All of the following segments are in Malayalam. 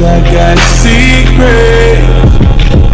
I got a secret,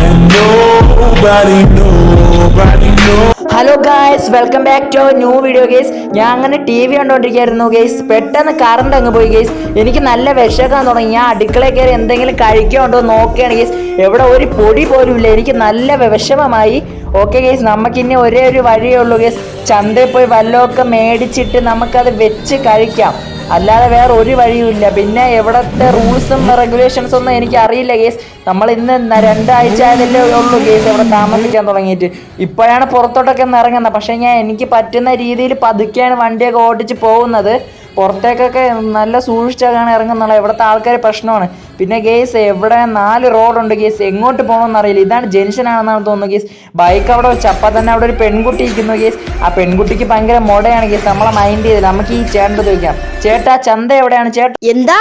and nobody, nobody knows. Hello guys welcome back to new video guys ഞാൻ അങ്ങനെ ടി വി കണ്ടുകൊണ്ടിരിക്കുകയായിരുന്നു ഗേസ് പെട്ടെന്ന് കറണ്ട് അങ്ങ് പോയി ഗേസ് എനിക്ക് നല്ല വിശക്കാൻ തുടങ്ങി. ഞാൻ അടുക്കളയിൽ കയറി എന്തെങ്കിലും കഴിക്കാനുണ്ടോ നോക്കുകയാണ് ഗേസ് എവിടെ ഒരു പൊടി പോലും ഇല്ല. എനിക്ക് നല്ല വിഷമമായി. ഓക്കെ ഗേസ് നമുക്കിനി ഒരേ ഒരു വഴിയേ ഉള്ളൂ ഗേസ് ചന്തയിൽ പോയി വല്ലതൊക്കെ മേടിച്ചിട്ട് നമുക്കത് വെച്ച് കഴിക്കാം. അല്ലാതെ വേറെ ഒരു വഴിയുമില്ല. പിന്നെ എവിടത്തെ റൂൾസും റെഗുലേഷൻസ് ഒന്നും എനിക്ക് അറിയില്ല കേസ് നമ്മൾ ഇന്ന് രണ്ടാഴ്ച ആയതല്ലേ ഉള്ളൂ കേസ് ഇവിടെ താമസിക്കാൻ തുടങ്ങിയിട്ട്. ഇപ്പോഴാണ് പുറത്തോട്ടൊക്കെ ഒന്ന് ഇറങ്ങുന്നത്. പക്ഷേ ഞാൻ എനിക്ക് പറ്റുന്ന രീതിയിൽ പതുക്കെയാണ് വണ്ടിയൊക്കെ ഓടിച്ച് പോകുന്നത്. പുറത്തേക്കൊക്കെ നല്ല സൂക്ഷിച്ചാണ് ഇറങ്ങുന്നത്. ഇവിടുത്തെ ആൾക്കാർ പ്രശ്നമാണ്. പിന്നെ ഗേസ് എവിടെ നാല് റോഡുണ്ട് ഗേസ് എങ്ങോട്ട് പോകണമെന്ന് അറിയില്ല. ഇതാണ് ജെൻഷൻ ആണെന്നാണ് തോന്നുന്നു ഗേസ് ബൈക്ക് അവിടെ വെച്ച് അപ്പം തന്നെ അവിടെ ഒരു പെൺകുട്ടി ഇരിക്കുന്നു ഗേസ് ആ പെൺകുട്ടിക്ക് ഭയങ്കര മുടയാണ് ഗേസ് നമ്മളെ മൈൻഡ് ചെയ്തില്ല. നമുക്ക് ഈ ചേട്ടന്റെ ചോദിക്കാം. ചേട്ടാ ചന്ത എവിടെയാണ്? ചേട്ടാ എന്താ?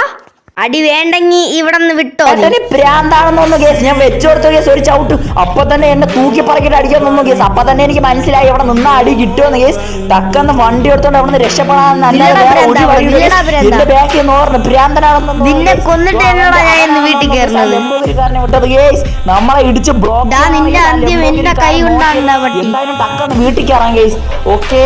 അടി വേണ്ടെങ്കി ഇവിടെ നിന്ന് വിട്ടോ പ്രാന്താണെന്നൊന്ന് കേസ്. ഞാൻ വെച്ചു കൊടുത്ത കേസ് ഒരു ചവിട്ട്. അപ്പൊ തന്നെ എന്നെ തൂക്കി പറക്കിട്ട് നിന്നു കേസ്. അപ്പൊ തന്നെ എനിക്ക് മനസ്സിലായി ഇവിടെ നിന്ന് അടി കിട്ടുമെന്ന് കേസ്. തക്കന്ന് വണ്ടി എടുത്തോണ്ട് അവിടെ നിന്ന് രക്ഷപ്പെടാൻ. എന്റെ ഓർമ്മ പ്രാന്തനാണെന്നൊന്നും നിന്നെ കൊന്നിട്ട് വീട്ടിൽ കയറുന്നത്. നമ്മളെ ഇടിച്ച് നിന്റെ അന്ത്യം എന്റെ കൈ കൊണ്ടാണ് ടക്കന്ന് വീട്ടിൽ കയറാം കേസ്. ഓക്കെ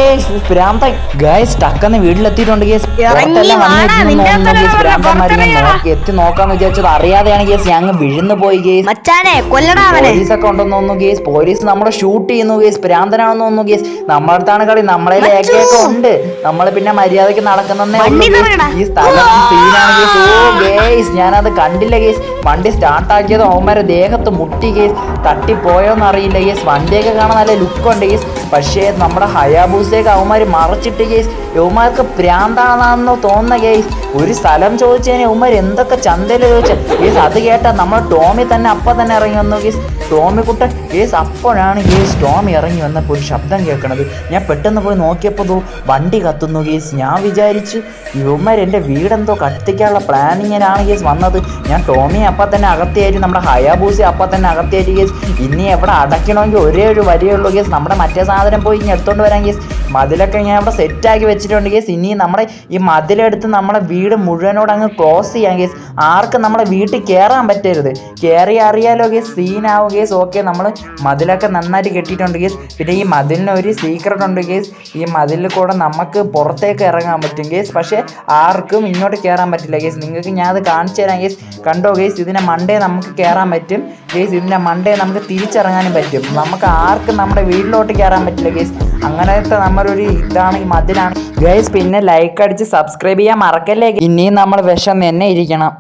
പ്രാന്ത ഗൈസ് ടക്കന്ന് വീട്ടിലെത്തിയിട്ടുണ്ട് കേസ്. പുറത്തെല്ലാം വന്നിരുന്ന് നിന്റെ എത്തി നോക്കാന്ന് വിചാരിച്ചത് അറിയാതെയാണ് കേസ്. ഞങ്ങൾ വിഴുന്നു പോയി കേസ്. മച്ചാനെ കൊല്ലടാ അവനെ. പോലീസൊക്കെ ഉണ്ടെന്ന് തോന്നുന്നു കേസ്. പോലീസ് നമ്മളെ ഷൂട്ട് ചെയ്യുന്നു കേസ്. ഭ്രാന്തനാണെന്ന് തോന്നുന്നു കേസ്. നമ്മളെ അടുത്താണ് കളി. നമ്മളെ ഏകയൊക്കെ ഉണ്ട്. നമ്മൾ പിന്നെ മര്യാദയ്ക്ക് നടക്കുന്നേ ഈ സ്ഥലം സീനാണ് കേസ്. ഓ കേസ് ഞാനത് കണ്ടില്ല കേസ്. വണ്ടി സ്റ്റാർട്ട് ആക്കിയത് അവന്മാരെ ദേഹത്ത് മുട്ടി കേസ്. തട്ടിപ്പോയോന്ന് അറിയില്ല കേസ്. വണ്ടിയൊക്കെ കാണാൻ നല്ല ലുക്ക് ഉണ്ട് കേസ്. പക്ഷേ നമ്മുടെ ഹയാബൂസയൊക്കെ അവന്മാർ മറച്ചിട്ട് കേസ്. യവന്മാർക്ക് പ്രാന്താണെന്ന് തോന്നുന്ന കേസ്. ഒരു സ്ഥലം ചോദിച്ചതിന് യവന്മാർ എന്തൊക്കെ ചന്തയിൽ ചോദിച്ചാൽ ഈ അത് കേട്ടാൽ നമ്മൾ ടോമി തന്നെ അപ്പം തന്നെ ഇറങ്ങി വന്നു. കേസ് ടോമി കുട്ടൻ. കേസ് അപ്പോഴാണ് കേസ് ടോമി ഇറങ്ങി വന്നപ്പോൾ ഒരു ശബ്ദം കേൾക്കണത്. ഞാൻ പെട്ടെന്ന് പോയി നോക്കിയപ്പോൾ വണ്ടി കത്തുന്നു കേസ്. ഞാൻ വിചാരിച്ചു ഇവന്മാർ എന്റെ വീടെന്തോ കത്തിക്കാനുള്ള പ്ലാനിങ്ങിനാണ് കേസ് വന്നത്. ഞാൻ ടോമിയെ അപ്പം തന്നെ അകത്തിയായിട്ട് നമ്മുടെ ഹയാബൂസി അപ്പം തന്നെ അകത്തിയായിട്ട് കേസ്. ഇനി എവിടെ അടയ്ക്കണമെങ്കിൽ ഒരേ ഒരു വരികയുള്ളൂ കേസ്. നമ്മുടെ മറ്റേ സാധനം പോയി ഇനി എടുത്തുകൊണ്ട് വരാൻ കേസ്. മതിലൊക്കെ ഞാൻ അവിടെ സെറ്റാക്കി വെച്ചിട്ടുണ്ട് കേസ്. ഇനി നമ്മുടെ ഈ മതിലെടുത്ത് നമ്മുടെ വീട് മുഴുവനോട് അങ്ങ് ക്ലോസ് ചെയ്യാൻ കേസ്. ആർക്കും നമ്മുടെ വീട്ടിൽ കയറാൻ പറ്റരുത്. കയറി അറിയാലോ കേസ്. സീനാവും കേസ് ഓക്കെ നമ്മൾ മതിലൊക്കെ നന്നായിട്ട് കെട്ടിയിട്ടുണ്ട് ഗേസ് പിന്നെ ഈ മതിലിന് ഒരു സീക്രട്ട് ഉണ്ട് ഗേസ് ഈ മതിലിൽ കൂടെ നമുക്ക് പുറത്തേക്ക് ഇറങ്ങാൻ പറ്റും ഗേസ് പക്ഷേ ആർക്കും ഇങ്ങോട്ട് കയറാൻ പറ്റില്ല ഗേസ് നിങ്ങൾക്ക് ഞാൻ അത് കാണിച്ചു തരാം ഗേസ് കണ്ടോ ഗേസ് ഇതിനെ മണ്ടേ നമുക്ക് കയറാൻ പറ്റും. ഗേസ് ഇതിന്റെ മണ്ടേ നമുക്ക് തിരിച്ചിറങ്ങാനും പറ്റും. നമുക്ക് ആർക്കും നമ്മുടെ വീട്ടിലോട്ട് കയറാൻ പറ്റില്ല ഗേസ് അങ്ങനത്തെ നമ്മളൊരു ഇതാണ് ഈ മതിലാണ്. ഗേസ് പിന്നെ ലൈക്ക് അടിച്ച് സബ്സ്ക്രൈബ് ചെയ്യാൻ മറക്കല്ലേ ഇനിയും നമ്മൾ വിഷം തന്നെ ഇരിക്കണം.